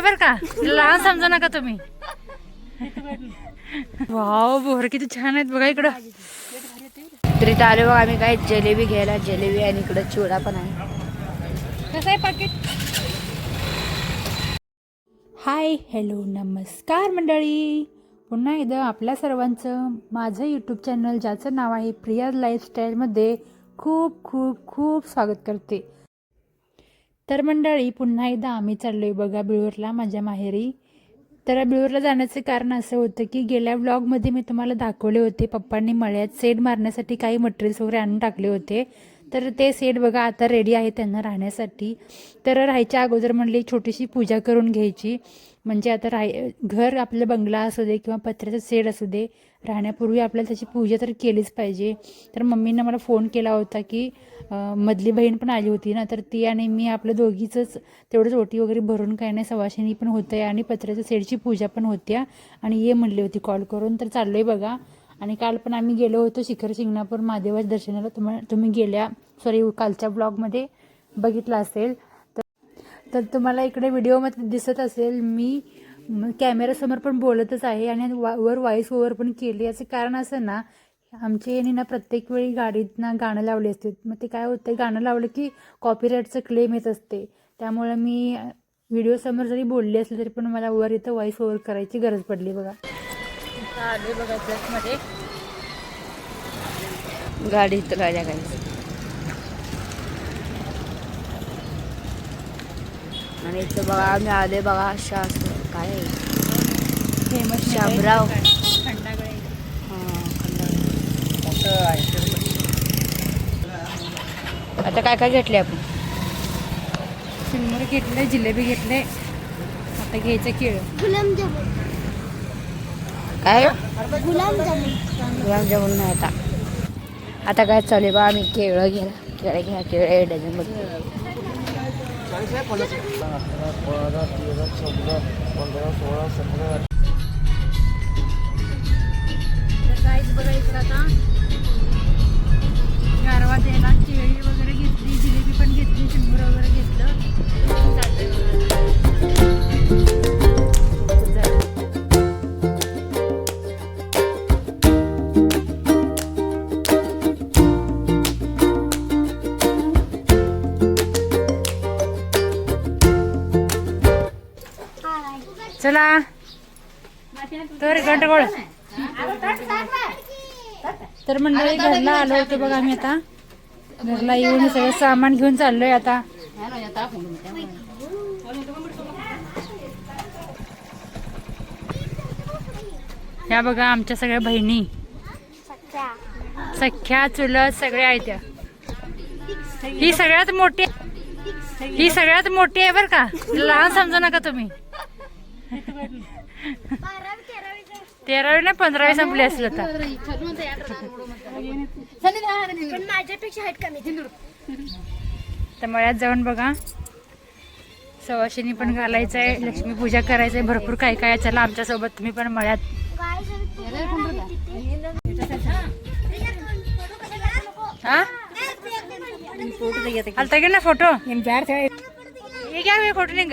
आहे बरं का. लहान समजा नका तुम्ही. वाव बोर किती छान आहेत बघा इकडं. तर इथं आलो आम्ही काय जलेबी घ्यायला जलेबी आणि इकडं चिवडा पण आहे. कसं आहे पाकिट? हाय हॅलो नमस्कार मंडळी. पुन्हा एकदा आपल्या सर्वांचं माझं यूट्यूब चॅनल ज्याचं नाव आहे प्रिया लाईफस्टाईलमध्ये खूप खूप खूप स्वागत करते. तर मंडळी पुन्हा एकदा आम्ही चाललो आहे बघा बिळूरला माझ्या माहेरी. तर बिळूरला जाण्याचं कारण असं होतं की गेल्या ब्लॉगमध्ये मी तुम्हाला दाखवले होते पप्पांनी मळ्यात सेड मारण्यासाठी काही मटेरियल्स वगैरे आणून टाकले होते. तर ते सेट बघा आता रेडी आहे त्यांना राहण्यासाठी. तर राहायच्या अगोदर म्हणली छोटीशी पूजा करून घ्यायची. म्हणजे आता राह घर आपलं बंगला असू दे किंवा पत्र्याचं सेड असू दे राहण्यापूर्वी आपल्याला त्याची पूजा तर केलीच पाहिजे. तर मम्मीनं मला फोन केला होता की मधली बहीण पण आली होती ना तर ती आणि मी आपलं दोघीचंच तेवढंच ओटी वगैरे भरून काय नाही सवाशिनी पण होतं आणि पत्र्याच्या सेडची पूजा पण होत्या. आणि ये म्हणली होती कॉल करून. तर चाललो आहे बघा. आणि काल पण आम्ही गेलो होतो शिखर शिंगणापूर महादेवाच्या दर्शनाला. तुम्हा तुम्ही गेल्या सॉरी कालच्या ब्लॉगमध्ये बघितलं असेल. तर तर तुम्हाला इकडे व्हिडिओमध्ये दिसत असेल मी कॅमेरासमोर पण बोलतच आहे आणि वा- वर व्हॉइस ओव्हर पण केली. याचं कारण असं ना आमच्या यांनी ना प्रत्येक वेळी गाडीत ना गाणं लावले असते. मग ते काय होतं गाणं लावलं की कॉपीराईटचं क्लेम येत असते. त्यामुळं मी व्हिडिओसमोर जरी बोलली असली तरी पण मला वर इथं व्हॉइस ओव्हर करायची गरज पडली बघा. आले बघा मध्ये गाडी इथं राजा काही आणि इथं बघा आम्ही आले बघा शास काय आहे? फेमस शामराव. खंडागळे हां. आता काय काय घेतले आपण? चिरमुरे घेतले जिलेबी घेतले आता घ्यायचं केळ. गुलाबजामुन. काय? गुलाबजामुन. गुलाबजामुन नाही आता. आता काय चालू आहे बा आम्ही केळं घ्या केळं घ्या केळं डझन काहीच बघा इकडं आता. गारवा द्यायला केळी वगैरे घेतली जिलेबी पण घेतली चिंबूर वगैरे घेतलं. रे गंडगोळ तर मंडळी घरला आलो होतो बघा आम्ही आता. घरला येऊन सगळं सामान घेऊन चाललोय आता. ह्या बघा आमच्या सगळ्या बहिणी. सख्या चुलत सगळ्या आहेत त्या ही सगळ्यात मोठी ही सगळ्यात मोठी आहे बरं का. लहान समजा नका तुम्ही. तेरावी ना पंधरावी संपली असेल पण माझ्यापेक्षा हाईट कमी तर मळ्यात जाऊन बघा. सवाशिनी पण घालायचं आहे लक्ष्मी पूजा करायचं आहे भरपूर काय काय. चला आमच्यासोबत तुम्ही पण मळ्यात. हा? आलता ना फोटो? हे घ्या हे फोटो निघ.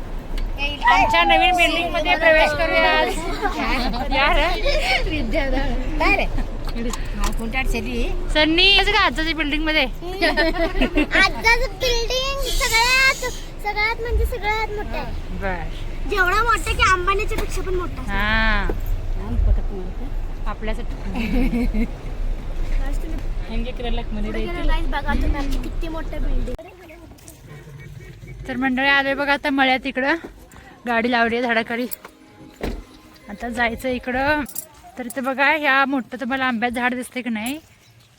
आमच्या नवीन बिल्डिंगमध्ये प्रवेश करूया. यार सन्नी यायचं का आजच्या बिल्डिंगमध्ये? आजचं बिल्डिंग सगळ्यात सगळ्यात म्हणजे सगळ्यात मोठं आहे. बर. जेवढा मोठा की अंबानीच्या पेक्षा पण मोठा हा. आपल्यासाठी. Guys, बघा तुम्ही आमची किती मोठं बिल्डिंग तर मंडळी आले बघा आता मळ्यात इकडं. गाडी लावली आहे झाडाखाली. आता जायचं इकडं. तर इथं बघा ह्या मोठं तुम्हाला आंब्यात झाड दिसते की नाही.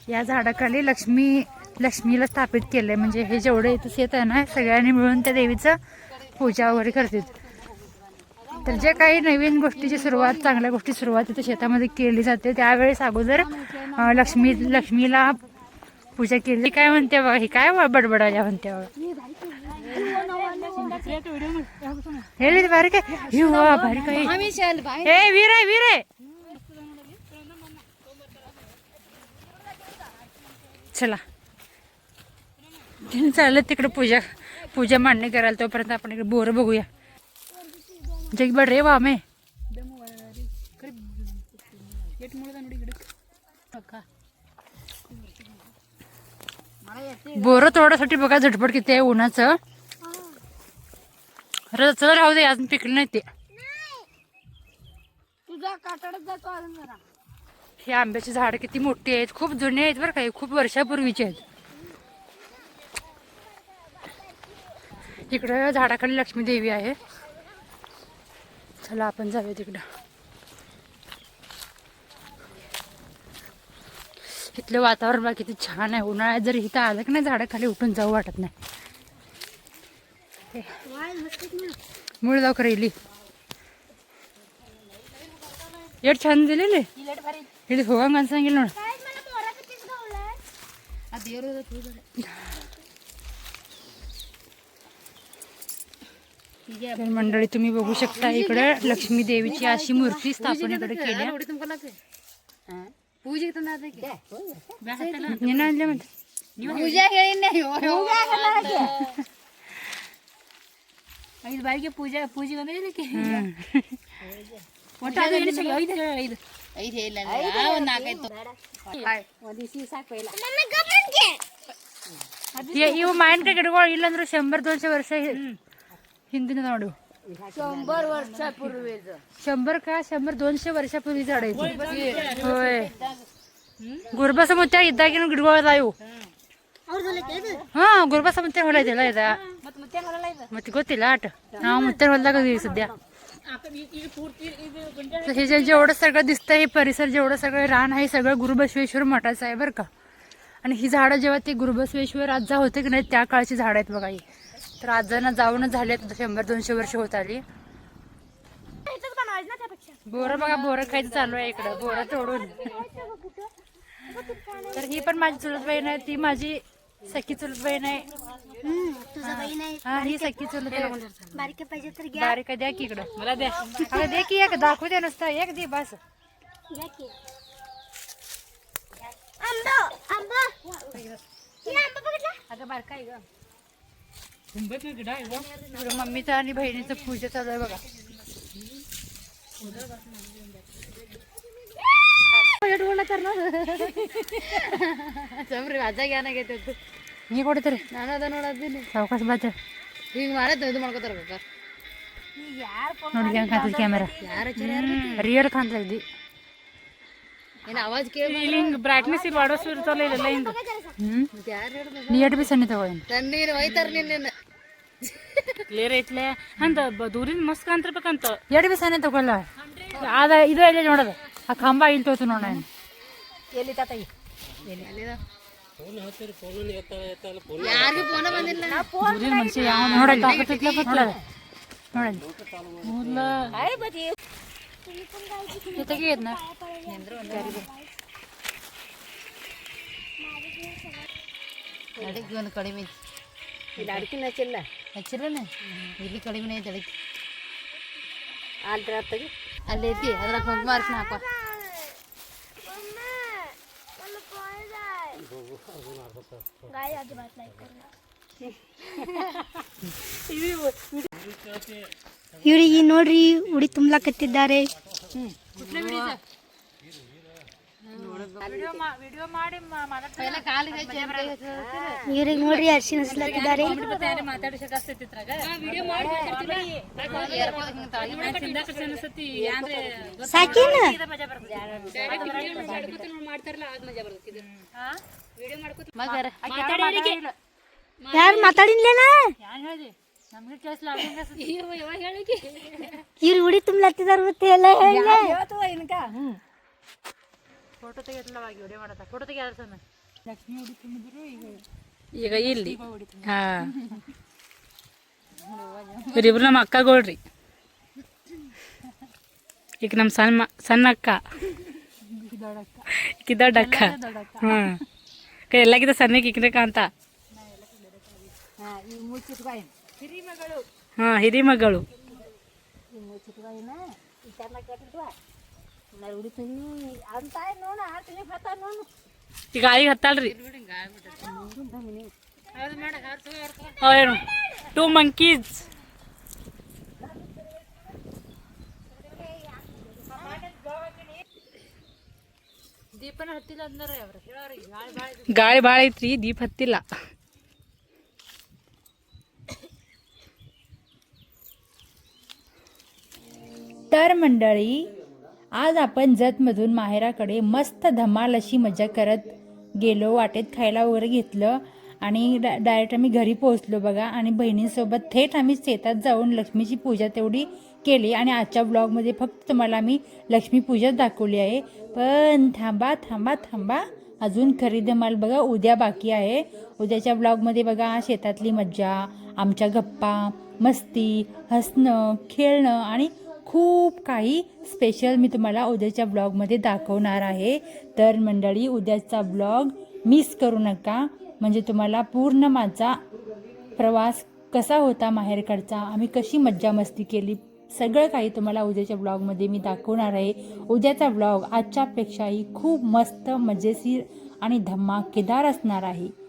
या झाडाखाली लक्ष्मी लक्ष्मीला स्थापित केलंय. म्हणजे हे जेवढं इथं शेत आहे ना सगळ्यांनी मिळून त्या देवीचं पूजा वगैरे करतात. तर जे काही नवीन गोष्टीची सुरुवात चांगल्या गोष्टी सुरुवात इथं शेतामध्ये केली जाते त्यावेळेस अगोदर लक्ष्मी लक्ष्मीला पूजा केली. काय म्हणते बघा हे काय बडबडाल्या म्हणते बघा हे लई बारीक आहे ही वा बारीक चला चाललं तिकडे पूजा पूजा मांडणी करायला तोपर्यंत आपण इकडे बोरं बघूया जग रे वामे बोरं तोडासाठी बघा झटपट किती आहे उन्हाचं अरे चला राहू दे अजून पिकलं नाही ते. तुझा काटाडत जातो अजून जरा. हे आंब्याची झाडं किती मोठी आहेत खूप जुने आहेत बरं का हे खूप वर्षापूर्वीचे आहेत. इकडं झाडाखाली लक्ष्मी देवी आहे. चला आपण जाऊया तिकडं. इथलं वातावरण बघा किती छान आहे. उन्हाळ्यात जर इथं आलं की नाही झाडाखाली उठून जाऊ वाटत नाही. मूळ जाऊ करेली एवढं छान दिलेले इथे होगा माणसं सांगितलं ना काय मला मोरा कितीच गावलाय तर मंडळी तुम्ही बघू शकता इकडे लक्ष्मी देवीची अशी मूर्ती स्थापन इकडे केली निना आणले म्हणते पूजा केली नाही ಐದು ಬಾಯಿಗೆ ಪೂಜೆ ಪೂಜೆಗೆ ಅಂದ್ರೆ ಇದಕ್ಕೆ ಒಟ್ಟು ಅದು ಎಣಿಸಲ್ಲ ಐದು ಐದು. ಐದು ಇಲ್ಲ ಒಂದು ನಾಲ್ಕೈದು ಸಾಕು ಇಲ್ಲ. ಇವು ಮಾವಿನಕಾಯಿ ಗಿಡಗಳು ಇಲ್ಲಂದ್ರೆ ಶಂಬರ್ ದೋನ್ಸೆ ವರ್ಷ ಹಿಂದಿನ ನೋಡು. ಶಂಬರ್ ವರ್ಷ ಪೂರ್ವ ಶಂಬರ್ ಕಾ ಶಂಬರ್ ದೋನ್ಸೆ ವರ್ಷ ಪೂರ್ವ ಇದು ಅಡೈತಿ ಗುರ್ಬಸ ಮುತ್ತ ಇದ್ದಾಗಿನ ಗಿಡಗಳು ಅದಾವು ಹಾ ಗುರುಬಸಮುತ್ಯ ಹೊಲ ಇದೆಲ್ಲ ಇದೆ ಮತ್ತೆ ಮತ್ತೆ ಹೊರಲ್ಲ ಇದು ಮತ್ತೆ ಗೊತ್ತಿಲ್ಲ ಆಟ ನಾವು ಮುತ್ತೆ ಹೊಲದಾಗ ಇದೀವಿ सध्या तर हे जे जेवढं सगळं दिसतंय हे परिसर जेवढं सगळं रान आहे सगळं गुरुबसवेश्वर मठाचं आहे बरं का आणि ही झाडं जेव्हा ते गुरुबसवेश्वर आजा होते की नाही त्या काळची झाडं आहेत बघा ही तर आजांना जाऊनच झाले आता शंभर दोनशे वर्ष होत आली इथंच बनवायचं ना त्यापेक्षा बोरं बघा बोरं खायचं चालू आहे इकडं बोरं तोडून तर ही पण माझी चुलत बहीण आहे ती माझी सखी चुलत बहीण आहे. तुझा बहीण आहे. हा ही सखी चुलत आहे. बारीक पाहिजे तर घ्या. बारीक द्या की इकडं. मला द्या. अगं दे की एक दाखवू दे नुसतं. एक दे बस. घ्या की. आंबा आंबा. हे आंबा बघितला? अगं बारका आहे ग. मम्मीचं आणि बहिणीचं पूजा चालू आहे बघा. ಇಟ್ಕೊಳತ್ತಾರ ನೋಡು. ಚಮ್ರಿ ಅಜ್ಜಾಗ ಏನಾಗೈತೆ ನೀ ಕೊಡ್ತೀರಿ? ನಾನು ಅದ ನೋಡದ್ದೀನಿ ಸಾವಕಾಶ ಬಾಚ ಈಗ ಮಾಡತ್ತೆ ಇದು ಮಾಡ್ಕೋತಾರ ಬೇಕಾರೆ ನೋಡಿ ಹೆಂಗೆ ಕಾಣ್ತದೆ ಕ್ಯಾಮೆರಾ ರಿಯಲ್ ಕಾಣ್ತದೆ ಏನು ಅವಾಜ್ ಕೇಳಿ ಇಲ್ಲಿ ಹಿಂಗೆ ಬ್ರೈಟ್ನೆಸ್ ಇಲ್ಲಿ ಮಾಡೋಸು ಇರ್ತಲ್ಲ ಇಲ್ಲೆಲ್ಲ ಹಿಂಗೆ. ನೀ ಎಟ್ ಬಿ ಸಣ್ಣ ತಗೋ ನೀನು ಒಯ್ತಾರ ನಿನ್ನ. ಕ್ಲಿಯರ್ ಐತ್ಲೆ? ಅಂತ ದೂರಿಂದ ಮಸ್ತ್ ಕಾಣ್ತಿರ್ಬೇಕಂತ. ಎಡ್ ಬಿ ಸಣ್ಣ ತಗೊಲ್ಲ ಅದ ಇದು ಎಲ್ಲ ನೋಡೋದು? ఆ కంబ ఇల్తోతున్నాను నేను వెళ్ళి తాతయ్య మనిషి ನೋಡಲ್ಲ ನೋಡಲ್ಲ ತೆಗಿಯೋದ್ನ ಅಡಿಗೆ ಒಂದು ಕಡಿಮೆ ಐತಿ ಇದು ಅಡಿಕೆ ಹಚ್ಚಿಲ್ಲ ಹಚ್ಚಿರಲ್ಲ ಇಲ್ಲಿ ಕಡಿಮೆ ಐತೆ ಅಡಿಕೆ ಆಲ್ದ್ರ ತೆಗಿ ಅಲ್ಲೈತಿ ಅದ್ರಾಗ ಒಂದು ಮಾರ್ಕ್ನ ಹಾಕೋ ಇವರಿಗೆ ನೋಡ್ರಿ ಉಡಿ ತುಂಬಲಾಕತ್ತಿದ್ದಾರೆ. ಇವ್ರಿಗೆ ನೋಡ್ರಿ ಅರ್ಶಿ ನಸ್ಲತ್ತಿದ್ದಾರೆ ಸಾಕಿನ ಯಾರು ಮಾತಾಡಿನ್ಲೇನಾ ಇವ್ರು ಉಡಿ ಹೇಳ ಫೋಟೋ ತೆಗೆಯತ್ಲವಾಗಿ ವಿಡಿಯೋ ಮಾಡತ್ತ? ಫೋಟೋ ತೆಗಿಯಾರ ಸಣ್ಣ ಲಕ್ಷ್ಮಿ ಉಡಿ ತುಂಬಿದ್ರು ಈಗ ಈಗ ಇಲ್ಲಿ. ಹಾಂ. ಇವ್ರಿಬ್ರು ನಮ್ಮ ಅಕ್ಕಗಳ್ರಿ. ಈಗ ನಮ್ಮ ಸಣ್ಣ ಸಣ್ಣಕ್ಕ ಕಿದ ಡಕ್ಕ ಹಾಂ ಎಲ್ಲಕ್ಕಿಂತ ಸಣ್ಣಕ್ಕೆ ಇಕ್ರಕ ಅಂತ. ಹಾಂ ಹಿರಿಮಗಳು ಈ ಮುಚ್ಚಿಟ್ಬಾಯಿನ ಈ ಚೆನ್ನಾಗಿ ಕಟ್ಟಿದ್ವಾ ನಾನು ಉಡಿತೀನಿ ಅಂತ ನೋಡು ಆಡ್ತೀನಿ ಬರ್ತಾ ನೋಡು ಈಗ ಗಾಳಿಗೆ ಹತ್ತಾಳ್ರಿ ಏನು ಟೂ ಮಂಕೀಸ್ ದೀಪನ ಹತ್ತಿಲ್ಲ ಅಂದ್ರೆ ಅವ್ರು ಹೇಳೋರಿಗೆ ಗಾಳಿ ಭಾಳ ಗಾಳಿ ಭಾಳ ಐತ್ರಿ ದೀಪ ಹತ್ತಿಲ್ಲ तर मंडळी आज आपण जतमधून माहेराकडे मस्त धमाल अशी मजा करत गेलो वाटेत खायला वगैरे घेतलं आणि डा डायरेक्ट आम्ही घरी पोहोचलो बघा आणि बहिणींसोबत थेट आम्ही शेतात जाऊन लक्ष्मीची पूजा तेवढी केली आणि आजच्या ब्लॉगमध्ये फक्त तुम्हाला मी लक्ष्मीपूजाच दाखवली आहे. पण थांबा थांबा थांबा. अजून खरी माल बघा उद्या बाकी आहे. उद्याच्या ब्लॉगमध्ये बघा शेतातली मज्जा आमच्या गप्पा मस्ती हसणं खेळणं आणि खूप काही स्पेशल मी तुम्हाला उद्याच्या ब्लॉगमध्ये दाखवणार आहे. तर मंडळी उद्याचा ब्लॉग मिस करू नका. म्हणजे तुम्हाला पूर्ण माझा प्रवास कसा होता माहेरकडचा आम्ही कशी मज्जा मस्ती केली सगळं काही तुम्हाला उद्याच्या ब्लॉगमध्ये मी दाखवणार आहे. उद्याचा ब्लॉग आजच्यापेक्षाही खूप मस्त मजेशीर आणि धमाकेदार असणार आहे.